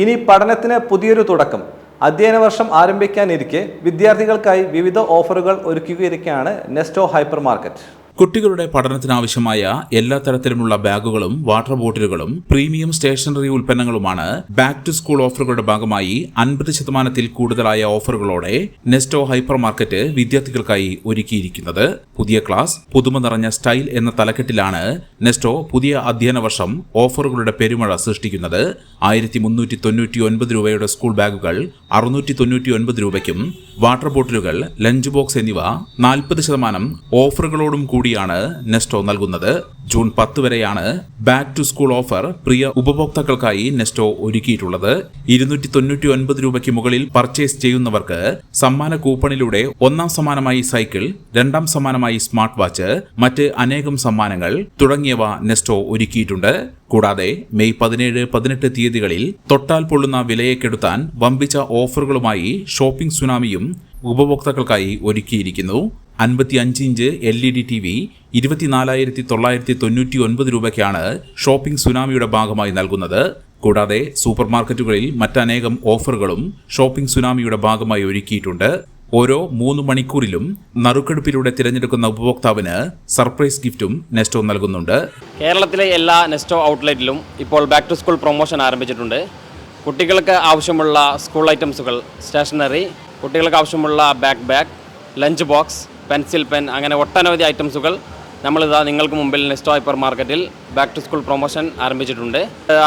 ഇനി പഠനത്തിന് പുതിയൊരു തുടക്കം. അധ്യയന വർഷം ആരംഭിക്കാനിരിക്കെ വിദ്യാർത്ഥികൾക്കായി വിവിധ ഓഫറുകൾ ഒരുക്കിയിരിക്കുകയാണ് നെസ്റ്റോ ഹൈപ്പർ മാർക്കറ്റ് കുട്ടികളുടെ പഠനത്തിനാവശ്യമായ എല്ലാ തരത്തിലുമുള്ള ബാഗുകളും വാട്ടർ ബോട്ടിലുകളും പ്രീമിയം സ്റ്റേഷനറി ഉൽപ്പന്നങ്ങളുമാണ് ബാക്ക് ടു സ്കൂൾ ഓഫറുകളുടെ ഭാഗമായി അൻപത് ശതമാനത്തിൽ കൂടുതലായ ഓഫറുകളോടെ നെസ്റ്റോ ഹൈപ്പർ മാർക്കറ്റ് വിദ്യാർത്ഥികൾക്കായി ഒരുക്കിയിരിക്കുന്നത്. പുതിയ ക്ലാസ് പുതുമ നിറഞ്ഞ സ്റ്റൈൽ എന്ന തലക്കെട്ടിലാണ് നെസ്റ്റോ പുതിയ അധ്യയന വർഷം ഓഫറുകളുടെ പെരുമഴ സൃഷ്ടിക്കുന്നത്. ആയിരത്തി മുന്നൂറ്റി തൊണ്ണൂറ്റി ഒൻപത് രൂപയുടെ സ്കൂൾ ബാഗുകൾ അറുന്നൂറ്റി തൊണ്ണൂറ്റി ഒൻപത് രൂപയ്ക്കും വാട്ടർ ബോട്ടിലുകൾ ലഞ്ച് ബോക്സ് എന്നിവ നാൽപ്പത് ശതമാനം ഓഫറുകളോടും കൂടിയാണ് നെസ്റ്റോ നൽകുന്നത്. ജൂൺ പത്ത് വരെയാണ് ബാക്ക് ടു സ്കൂൾ ഓഫർ പ്രിയ ഉപഭോക്താക്കൾക്കായി നെസ്റ്റോ ഒരുക്കിയിട്ടുള്ളത്. ഇരുന്നൂറ്റി തൊണ്ണൂറ്റി ഒൻപത് രൂപയ്ക്ക് മുകളിൽ പർച്ചേസ് ചെയ്യുന്നവർക്ക് സമ്മാന കൂപ്പണിലൂടെ ഒന്നാം സമ്മാനമായി സൈക്കിൾ രണ്ടാം സമ്മാനമായി സ്മാർട്ട് വാച്ച് മറ്റ് അനേകം സമ്മാനങ്ങൾ തുടങ്ങിയവ നെസ്റ്റോ ഒരുക്കിയിട്ടുണ്ട്. കൂടാതെ മെയ് പതിനേഴ് പതിനെട്ട് തീയതികളിൽ തൊട്ടാൽ പൊള്ളുന്ന വിലയേക്കെടുത്താൻ കെടുത്താൻ വമ്പിച്ച ഓഫറുകളുമായി ഷോപ്പിംഗ് സുനാമിയും ഉപഭോക്താക്കൾക്കായി ഒരുക്കിയിരിക്കുന്നു. അൻപത്തി അഞ്ച് inch L E D T V ഇരുപത്തിനാലായിരത്തി തൊള്ളായിരത്തി തൊണ്ണൂറ്റി ഒൻപത് രൂപയ്ക്കാണ് ഷോപ്പിംഗ് സുനാമിയുടെ ഭാഗമായി നൽകുന്നത്. കൂടാതെ സൂപ്പർ മാർക്കറ്റുകളിൽ മറ്റനേകം ഓഫറുകളും ഷോപ്പിംഗ് സുനാമിയുടെ ഭാഗമായി ഒരുക്കിയിട്ടുണ്ട്. ഓരോ മൂന്ന് മണിക്കൂറിലും നറുക്കെടുപ്പിലൂടെ തിരഞ്ഞെടുക്കുന്ന ഉപഭോക്താവിന് സർപ്രൈസ് ഗിഫ്റ്റും നെസ്റ്റോ നൽകുന്നുണ്ട്. കേരളത്തിലെ എല്ലാ നെസ്റ്റോ ഔട്ട്ലെറ്റിലും ഇപ്പോൾ ബാക്ക് ടു സ്കൂൾ പ്രൊമോഷൻ ആരംഭിച്ചിട്ടുണ്ട്. കുട്ടികൾക്ക് ആവശ്യമുള്ള സ്കൂൾ ഐറ്റംസുകൾ സ്റ്റേഷനറി കുട്ടികൾക്ക് ആവശ്യമുള്ള back bag lunch box pencil pen അങ്ങനെ ഒട്ടനവധി ഐറ്റംസുകൾ നമ്മളിതാ നിങ്ങൾക്ക് മുമ്പിൽ നെസ്റ്റോ ഹൈപ്പർ മാർക്കറ്റിൽ ബാക്ക് ടു സ്കൂൾ പ്രൊമോഷൻ ആരംഭിച്ചിട്ടുണ്ട്.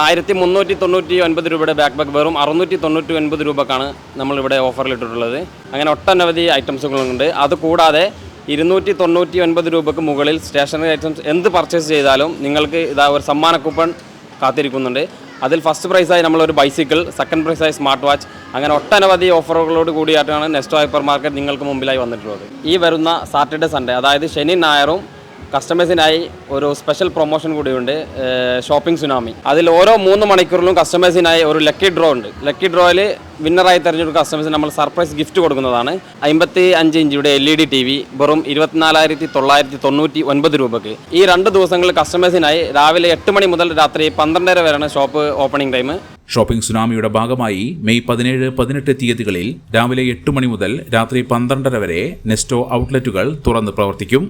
ആയിരത്തി മുന്നൂറ്റി തൊണ്ണൂറ്റി ഒൻപത് രൂപയുടെ ബാക്ക് ബാക്ക് വെറും അറുന്നൂറ്റി തൊണ്ണൂറ്റി ഒൻപത് രൂപക്കാണ് നമ്മളിവിടെ ഓഫറിലിട്ടിട്ടുള്ളത്. അങ്ങനെ ഒട്ടനവധി ഐറ്റംസുകളുണ്ട്. അതുകൂടാതെ ഇരുന്നൂറ്റി തൊണ്ണൂറ്റി ഒൻപത് രൂപയ്ക്ക് മുകളിൽ സ്റ്റേഷനറി ഐറ്റംസ് എന്ത് പർച്ചേസ് ചെയ്താലും നിങ്ങൾക്ക് ഇതാ ഒരു സമ്മാന കൂപ്പൺ കാത്തിരിക്കുന്നുണ്ട്. അതിൽ ഫസ്റ്റ് പ്രൈസായി നമ്മളൊരു ബൈസിക്കിൾ സെക്കൻഡ് പ്രൈസായി സ്മാർട്ട് വാച്ച് അങ്ങനെ ഒട്ടനവധി ഓഫറുകളോട് കൂടിയായിട്ടാണ് നെസ്റ്റോ ഹൈപ്പർ മാർക്കറ്റ് നിങ്ങൾക്ക് മുമ്പിലായി വന്നിട്ടുള്ളത്. ഈ വരുന്ന സാറ്റർഡേ സൺഡേ അതായത് ശനി ഞായറും കസ്റ്റമേഴ്സിനായി ഒരു സ്പെഷ്യൽ പ്രൊമോഷൻ കൂടിയുണ്ട് ഷോപ്പിംഗ് സുനാമി അതിൽ ഓരോ മൂന്ന് മണിക്കൂറിലും കസ്റ്റമേഴ്സിനായി ഒരു ലക്കി ഡ്രോ ഉണ്ട്. ലക്കി ഡ്രോയിൽ വിന്നറായി തിരഞ്ഞെടുക്കുന്ന കസ്റ്റമേഴ്സിന് നമ്മൾ സർപ്രൈസ് ഗിഫ്റ്റ് കൊടുക്കുന്നതാണ്. അമ്പത്തി അഞ്ച് ഇഞ്ചിയുടെ L E D T V വെറും ഇരുപത്തിനാലായിരത്തി തൊള്ളായിരത്തി തൊണ്ണൂറ്റി ഒൻപത് രൂപയ്ക്ക് ഈ രണ്ട് ദിവസങ്ങളിൽ കസ്റ്റമേഴ്സിനായി രാവിലെ എട്ട് മണി മുതൽ രാത്രി പന്ത്രണ്ടര വരെയാണ് ഷോപ്പ് ഓപ്പണിംഗ് ടൈം ഷോപ്പിംഗ് സുനാമിയുടെ ഭാഗമായി മെയ് പതിനേഴ് പതിനെട്ട് തീയതികളിൽ രാവിലെ എട്ട് മണി മുതൽ രാത്രി പന്ത്രണ്ടര വരെ നെസ്റ്റോ ഔട്ട്ലെറ്റുകൾ തുറന്ന് പ്രവർത്തിക്കും.